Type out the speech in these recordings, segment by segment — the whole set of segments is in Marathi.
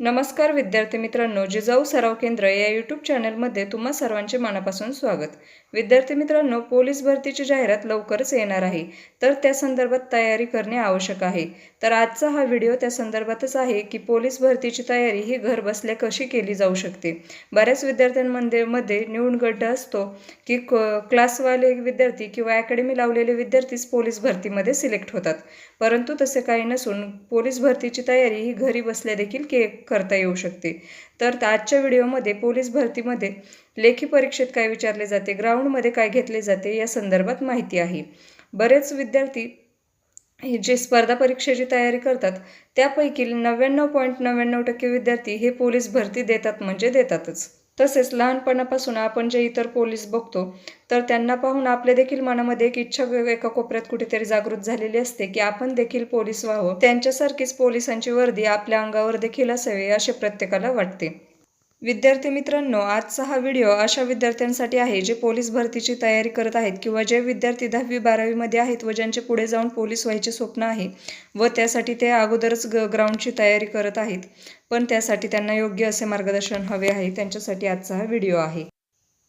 नमस्कार विद्यार्थी मित्रांनो जिजाऊ सराव केंद्र या यूट्यूब चॅनलमध्ये तुम्हा सर्वांचे मनापासून स्वागत. विद्यार्थी मित्रांनो पोलीस भरतीची जाहिरात लवकरच येणार आहे. तर त्या संदर्भात तयारी करणे आवश्यक आहे. तर आजचा हा व्हिडिओ त्या संदर्भातच आहे की पोलीस भरतीची तयारी ही घर बसल्या कशी केली जाऊ शकते? बऱ्याच विद्यार्थ्यांमध्ये मध्ये न्यूनगड्ड असतो की क क्लासवाले विद्यार्थी किंवा अकॅडमी लावलेले विद्यार्थीच पोलीस भरतीमध्ये सिलेक्ट होतात. परंतु तसे काही नसून पोलीस भरतीची तयारी ही घरी बसल्या देखील के करता येऊ शकते. तर आजच्या व्हिडिओमध्ये पोलीस भरतीमध्ये लेखी परीक्षेत काय विचारले जाते ग्राउंडमध्ये काय घेतले जाते या संदर्भात माहिती आहे. बरेच विद्यार्थी हे जे स्पर्धा परीक्षेची तयारी करतात त्यापैकी नव्याण्णव पॉईंट नव्याण्णव टक्के विद्यार्थी हे पोलीस भरती देतात म्हणजे देतातच. तसेच लहानपणापासून आपण जे इतर पोलीस बघतो तर त्यांना पाहून आपल्या देखील मनामध्ये एक इच्छा एका कोपऱ्यात कुठेतरी जागृत झालेली असते की आपण देखील पोलीस व्हावं. त्यांच्यासारखीच पोलिसांची वर्दी आपल्या अंगावर देखील असावी असे प्रत्येकाला वाटते. विद्यार्थी मित्रांनो आजचा हा व्हिडिओ अशा विद्यार्थ्यांसाठी आहे जे पोलीस भरतीची तयारी करत आहेत किंवा जे विद्यार्थी दहावी बारावीमध्ये आहेत व ज्यांचे पुढे जाऊन पोलीस व्हायचे स्वप्न आहे व त्यासाठी ते अगोदरच ग ग्राउंडची तयारी करत आहेत. पण त्यासाठी त्यांना योग्य असे मार्गदर्शन हवे आहे. त्यांच्यासाठी आजचा हा व्हिडिओ आहे.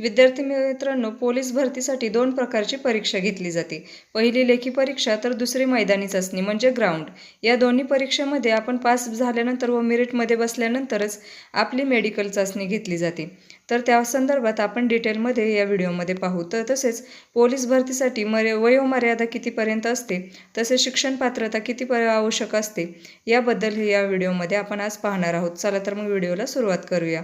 विद्यार्थी मित्रांनो पोलीस भरतीसाठी दोन प्रकारची परीक्षा घेतली जाते. पहिली लेखी परीक्षा तर दुसरी मैदानी चाचणी म्हणजे ग्राउंड. या दोन्ही परीक्षेमध्ये आपण पास झाल्यानंतर व मेरिटमध्ये बसल्यानंतरच आपली मेडिकल चाचणी घेतली जाते. तर त्या संदर्भात आपण डिटेलमध्ये या व्हिडिओमध्ये पाहू. तर तसेच पोलीस भरतीसाठी मर्या वयोमर्यादा कितीपर्यंत असते? तसेच शिक्षण पात्रता किती पर आवश्यक असते? याबद्दल या व्हिडिओमध्ये आपण आज पाहणार आहोत. चला तर मग व्हिडिओला सुरुवात करूया.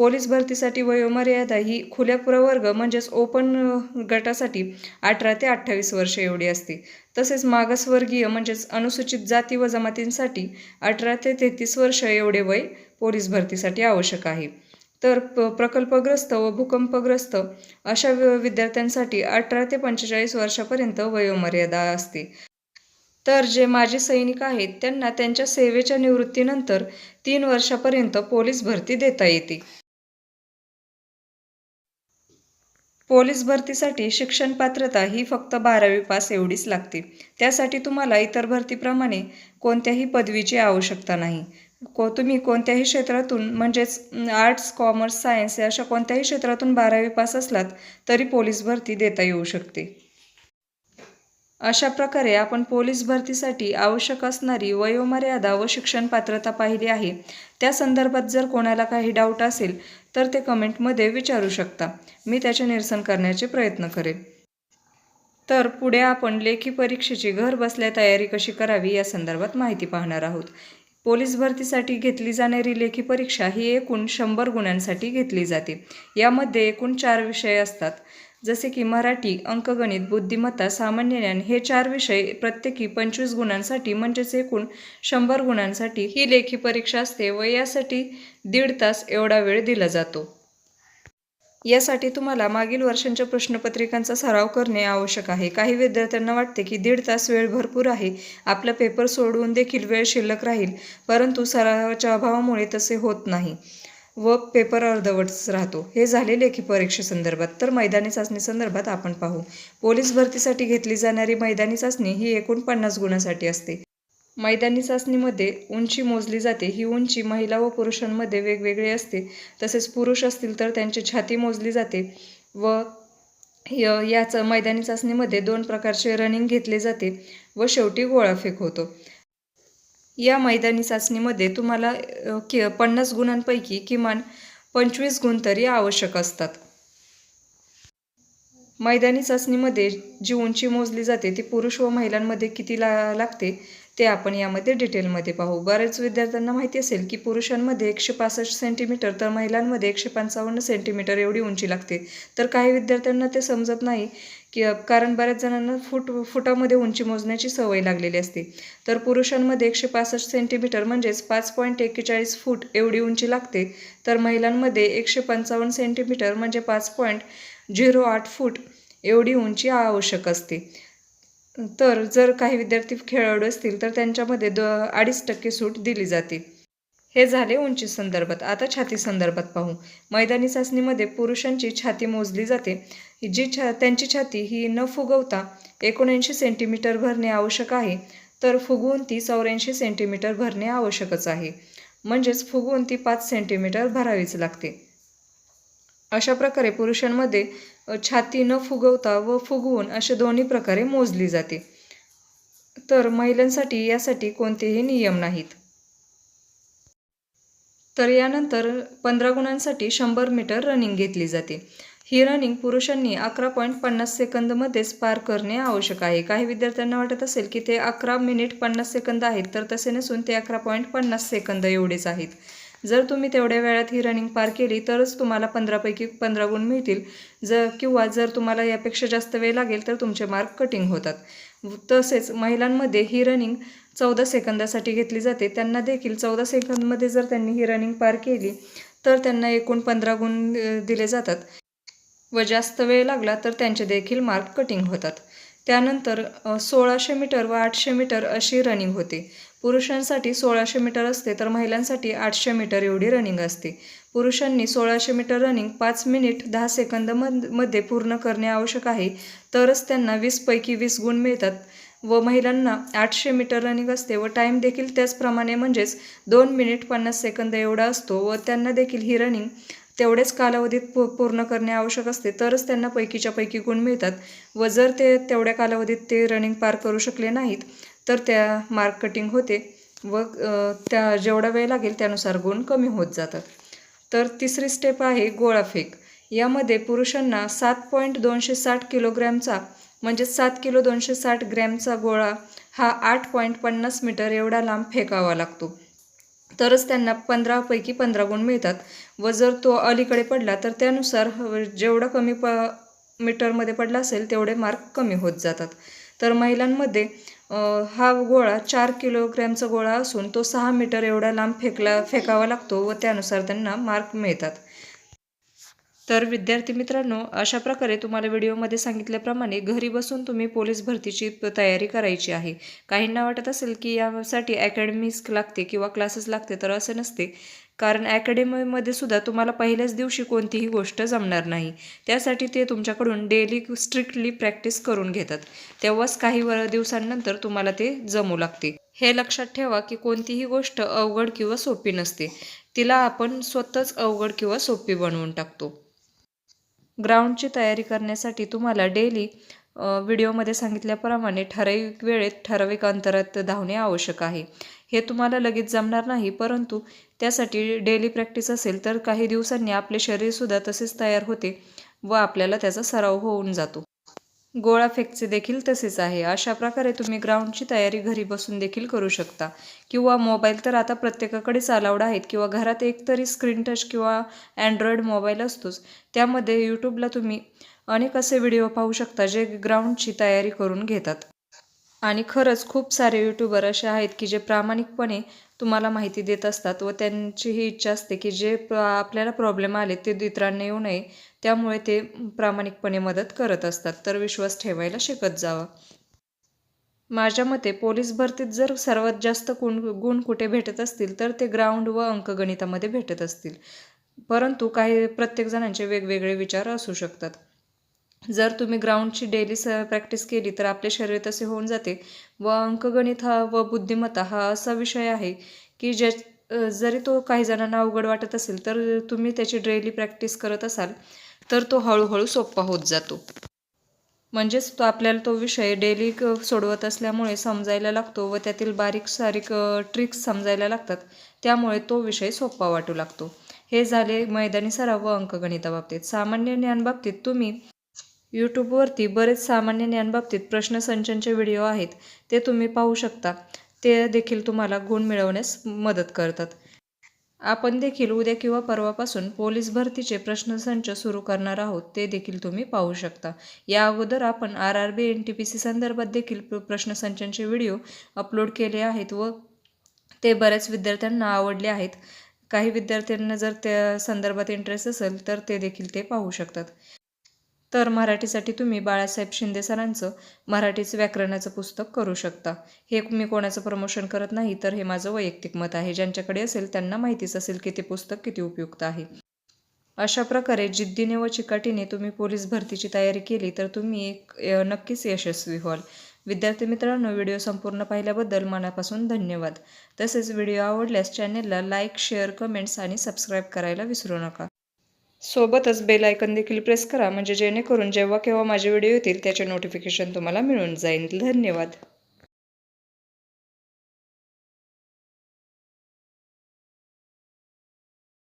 पोलीस भरतीसाठी वयोमर्यादा ही खुल्या प्रवर्ग म्हणजेच ओपन गटासाठी अठरा ते अठ्ठावीस वर्ष एवढी असते. तसेच मागासवर्गीय म्हणजेच अनुसूचित जाती व जमातींसाठी अठरा ते तेहतीस वर्ष एवढे वय पोलीस भरतीसाठी आवश्यक आहे. तर प प्रकल्पग्रस्त व भूकंपग्रस्त अशा विद्यार्थ्यांसाठी अठरा ते पंचेचाळीस वर्षापर्यंत वयोमर्यादा असते. तर जे माजी सैनिक आहेत त्यांना त्यांच्या सेवेच्या निवृत्तीनंतर तीन वर्षापर्यंत पोलीस भरती देता येते. पोलीस भरतीसाठी शिक्षण पात्रता ही फक्त बारावी पास एवढीच लागते. त्यासाठी तुम्हाला इतर भरतीप्रमाणे कोणत्याही पदवीची आवश्यकता नाही. को तुम्ही कोणत्याही क्षेत्रातून म्हणजेच आर्ट्स कॉमर्स सायन्स या अशा कोणत्याही क्षेत्रातून बारावी पास असलात तरी पोलीस भरती देता येऊ शकते. अशा प्रकारे आपण पोलीस भरतीसाठी आवश्यक असणारी वयोमर्यादा व शिक्षण पात्रता पाहिली आहे. त्या संदर्भात जर कोणाला काही डाऊट असेल तर ते कमेंटमध्ये विचारू शकता. मी त्याचे निरसन करण्याचे प्रयत्न करेन. तर पुढे आपण लेखी परीक्षेची घर बसल्या तयारी कशी करावी या संदर्भात माहिती पाहणार आहोत. पोलीस भरतीसाठी घेतली जाणारी लेखी परीक्षा ही एकूण शंभर गुणांसाठी घेतली जाते. यामध्ये एकूण चार विषय असतात. जसे की मराठी अंकगणित बुद्धिमत्ता सामान्य ज्ञान हे चार विषय प्रत्येकी पंचवीस गुणांसाठी म्हणजेच एकूण शंभर गुणांसाठी ही लेखी परीक्षा असते व यासाठी दीड तास एवढा वेळ दिला जातो. यासाठी तुम्हाला मागील वर्षांच्या प्रश्नपत्रिकांचा सराव करणे आवश्यक आहे. काही विद्यार्थ्यांना वाटते की दीड तास वेळ भरपूर आहे. आपला पेपर सोडवून देखील वेळ शिल्लक राहील परंतु सरावाच्या अभावामुळे तसे होत नाही. व पेपर अर्धवटच राहतो. हे झाले लेखी परीक्षेसंदर्भात तर मैदानी चाचणी संदर्भात आपण पाहू. पोलीस भरतीसाठी घेतली जाणारी मैदानी चाचणी ही एकूण पन्नास गुणासाठी असते. मैदानी चाचणीमध्ये उंची मोजली जाते. ही उंची महिला व पुरुषांमध्ये वेगवेगळी असते. तसेच पुरुष असतील तर त्यांची छाती मोजली जाते व याच मैदानी चाचणीमध्ये दोन प्रकारचे रनिंग घेतले जाते व शेवटी गोळाफेक होतो. या मैदानी चाचणीमध्ये तुम्हाला कि पन्नास गुणांपैकी किमान पंचवीस गुण तरी आवश्यक असतात. मैदानी चाचणीमध्ये जी उंची मोजली जाते. ती पुरुष व महिलांमध्ये किती ला लागते? ते आपण यामध्ये डिटेलमध्ये पाहू. बऱ्याच विद्यार्थ्यांना माहिती असेल की पुरुषांमध्ये एकशे पासष्ट सेंटीमीटर तर महिलांमध्ये एकशे पंचावन्न सेंटीमीटर एवढी उंची लागते. तर काही विद्यार्थ्यांना ते समजत नाही की कारण बऱ्याच जणांना फूट फुटामध्ये उंची मोजण्याची सवय लागलेली असते. तर पुरुषांमध्ये एकशे पासष्ट सेंटीमीटर म्हणजेच पाच पॉईंट एक्केचाळीस फूट एवढी उंची लागते. तर महिलांमध्ये एकशे पंचावन्न सेंटीमीटर म्हणजे पाच पॉईंट झिरो आठ फूट एवढी उंची आवश्यक असते. तर जर काही विद्यार्थी खेळाडू असतील तर त्यांच्यामध्ये द अडीच टक्के सूट दिली जाते. हे झाले उंची संदर्भात. आता छाती संदर्भात पाहू. मैदानी चाचणीमध्ये पुरुषांची छाती मोजली जाते. जी छा त्यांची छाती ही न फुगवता एकोणऐंशी सेंटीमीटर भरणे आवश्यक आहे. तर फुगवून ती चौऱ्याऐंशी सेंटीमीटर भरणे आवश्यकच आहे. म्हणजेच फुगवून ती पाच सेंटीमीटर भरावीच लागते. अशा प्रकारे पुरुषांमध्ये छाती न फुगवता व फुगवून असे दोन्ही प्रकारे मोजली जाते. तर महिलांसाठी यासाठी कोणतेही नियम नाहीत. तर यानंतर पंधरा गुणांसाठी शंभर मीटर रनिंग घेतली जाते. ही रनिंग पुरुषांनी अकरा पॉईंट पन्नास सेकंदमध्येच पार करणे आवश्यक आहे. काही विद्यार्थ्यांना वाटत असेल की ते अकरा मिनिट पन्नास सेकंद आहेत तर तसे नसून ते अकरा पॉईंट पन्नास सेकंद एवढेच आहेत. जर तुम्ही तेवढ्या वेळात ही रनिंग पार केली तरच तुम्हाला पंधरापैकी पंधरा गुण मिळतील. जर किंवा जर तुम्हाला यापेक्षा जास्त वेळ लागेल तर तुमचे मार्क कटिंग होतात. तसेच महिलांमध्ये ही रनिंग चौदा सेकंदासाठी घेतली जाते. त्यांना देखील चौदा सेकंदमध्ये जर त्यांनी ही रनिंग पार केली तर त्यांना एकूण पंधरा गुण दिले जातात. व जास्त वेळ लागला तर त्यांचे देखील मार्क कटिंग होतात. त्यानंतर सोळाशे मीटर व आठशे मीटर अशी रनिंग होते. पुरुषांसाठी सोळाशे मीटर असते तर महिलांसाठी आठशे मीटर एवढी रनिंग असते. पुरुषांनी सोळाशे मीटर रनिंग पाच मिनिट दहा सेकंदमध्ये पूर्ण करणे आवश्यक आहे. तरच त्यांना वीसपैकी वीस गुण मिळतात व महिलांना आठशे मीटर रनिंग असते व टाईम देखील त्याचप्रमाणे म्हणजेच दोन मिनिट पन्नास सेकंद एवढा असतो व त्यांना देखील ही रनिंग तेवढेच कालावधीत पू पूर्ण करणे आवश्यक असते. तरच त्यांना पैकीच्या पैकी गुण मिळतात व जर ते तेवढ्या कालावधीत ते रनिंग पार करू शकले नाहीत तर त्या मार्क कटिंग होते व त्या जेवढा वेळ लागेल त्यानुसार गुण कमी होत जातात. तर तिसरी स्टेप आहे गोळाफेक यामध्ये पुरुषांना सात पॉईंट दोनशे साठ किलोग्रॅमचा म्हणजे सात किलो दोनशे साठ ग्रॅमचा गोळा हा आठ पॉईंट पन्नास मीटर एवढा लांब फेकावा लागतो. तरच त्यांना पंधरापैकी पंधरा गुण मिळतात व जर तो अलीकडे पडला तर त्यानुसार जेवढा कमी प मीटरमध्ये पडला असेल तेवढे मार्क कमी होत जातात. तर महिलांमध्ये हा गोळा चार किलोग्रॅमचा गोळा असून तो सहा मीटर एवढा लांब फेकला फेकावा लागतो व त्यानुसार त्यांना मार्क मिळतात. तर विद्यार्थी मित्रांनो अशा प्रकारे तुम्हाला व्हिडिओमध्ये सांगितल्याप्रमाणे घरी बसून तुम्ही पोलीस भरतीची तयारी करायची आहे. काहींना वाटत असेल की यासाठी अकॅडमीज लागते किंवा क्लासेस लागते तर असं नसते. कारण अकॅडमीमध्ये सुद्धा तुम्हाला पहिल्याच दिवशी कोणतीही गोष्ट जमणार नाही. त्यासाठी ते तुमच्याकडून डेली स्ट्रिक्टली प्रॅक्टिस करून घेतात. तेव्हाच काही वर दिवसांनंतर तुम्हाला ते जमू लागते. हे लक्षात ठेवा की कोणतीही गोष्ट अवघड किंवा सोपी नसते. तिला आपण स्वतःच अवघड किंवा सोपी बनवून टाकतो. ग्राउंडची तयारी करण्यासाठी तुम्हाला डेली व्हिडिओमध्ये सांगितल्याप्रमाणे ठराविक वेळेत ठराविक अंतरात धावणे आवश्यक आहे. हे तुम्हाला लगेच जमणार नाही परंतु त्यासाठी डेली प्रॅक्टिस असेल तर काही दिवसांनी आपले शरीरसुद्धा तसेच तयार होते व आपल्याला त्याचा सराव होऊन जातो. गोळा फेकचे देखील तसेच आहे. अशा प्रकारे तुम्ही ग्राउंडची तयारी घरी बसून देखील करू शकता. किंवा मोबाईल तर आता प्रत्येकाकडेच अलाउड आहेत किंवा घरात एकतरी स्क्रीन टच किंवा अँड्रॉइड मोबाईल असतोच. त्यामध्ये यूट्यूबला तुम्ही अनेक असे व्हिडिओ पाहू शकता जे ग्राउंडची तयारी करून घेतात. आणि खरंच खूप सारे यूट्यूबर असे आहेत की जे प्रामाणिकपणे तुम्हाला माहिती देत असतात व त्यांची ही इच्छा असते की जे प्र आपल्याला प्रॉब्लेम आले ते इतरांना येऊ नये. त्यामुळे ते प्रामाणिकपणे मदत करत असतात. तर विश्वास ठेवायला शिकत जावं. माझ्या मते पोलीस भरतीत जर सर्वात जास्त गुण गुण कुठे भेटत असतील तर ते ग्राउंड व अंकगणितामध्ये भेटत असतील. परंतु काही प्रत्येक जणांचे वेगवेगळे विचार असू शकतात. जर तुम्ही ग्राउंडची डेली स प्रॅक्टिस केली तर आपले शरीर तसे होऊन जाते. व अंकगणित हा व बुद्धिमत्ता हा असा विषय आहे की ज्या जरी तो काही जणांना अवघड वाटत असेल तर तुम्ही त्याची डेली प्रॅक्टिस करत असाल तर तो हळूहळू सोपा होत जातो. म्हणजेच तो आपल्याला तो विषय डेली सोडवत असल्यामुळे समजायला लागतो व त्यातील बारीक सारीक ट्रिक्स समजायला लागतात. त्यामुळे तो विषय सोपा वाटू लागतो. हे झाले मैदानी सराव व अंकगणिताबाबतीत सामान्य ज्ञानबाबतीत तुम्ही यूट्यूबवरती बरेच सामान्य ज्ञानबाबतीत प्रश्नसंचांचे व्हिडिओ आहेत ते तुम्ही पाहू शकता. ते देखील तुम्हाला गुण मिळवण्यास मदत करतात. आपण देखील उद्या किंवा परवापासून पोलीस भरतीचे प्रश्नसंच सुरू करणार आहोत ते देखील तुम्ही पाहू शकता. या अगोदर आपण R R B N T P C संदर्भात देखील प्रश्नसंचांचे व्हिडिओ अपलोड केले आहेत व ते बऱ्याच विद्यार्थ्यांना आवडले आहेत. काही विद्यार्थ्यांना जर त्या संदर्भात इंटरेस्ट असेल तर ते देखील ते पाहू शकतात. तर मराठीसाठी तुम्ही बाळासाहेब शिंदे सरांचं मराठीचं व्याकरणाचं पुस्तक करू शकता. हे मी कोणाचं प्रमोशन करत नाही तर हे माझं वैयक्तिक मत आहे. ज्यांच्याकडे असेल त्यांना माहितीच असेल की ते पुस्तक किती उपयुक्त आहे. अशा प्रकारे जिद्दीने व चिकाटीने तुम्ही पोलीस भरतीची तयारी केली तर तुम्ही एक नक्कीच यशस्वी व्हाल. विद्यार्थी मित्रांनो व्हिडिओ संपूर्ण पाहिल्याबद्दल मनापासून धन्यवाद. तसेच व्हिडिओ आवडल्यास चॅनेलला लाईक शेअर कमेंट्स आणि सबस्क्राईब करायला विसरू नका. सोबतच बेल आयकन देखील प्रेस करा म्हणजे जेणेकरून जेव्हा केव्हा माझे व्हिडिओ येतील त्याचे नोटिफिकेशन तुम्हाला मिळून जाईल. धन्यवाद.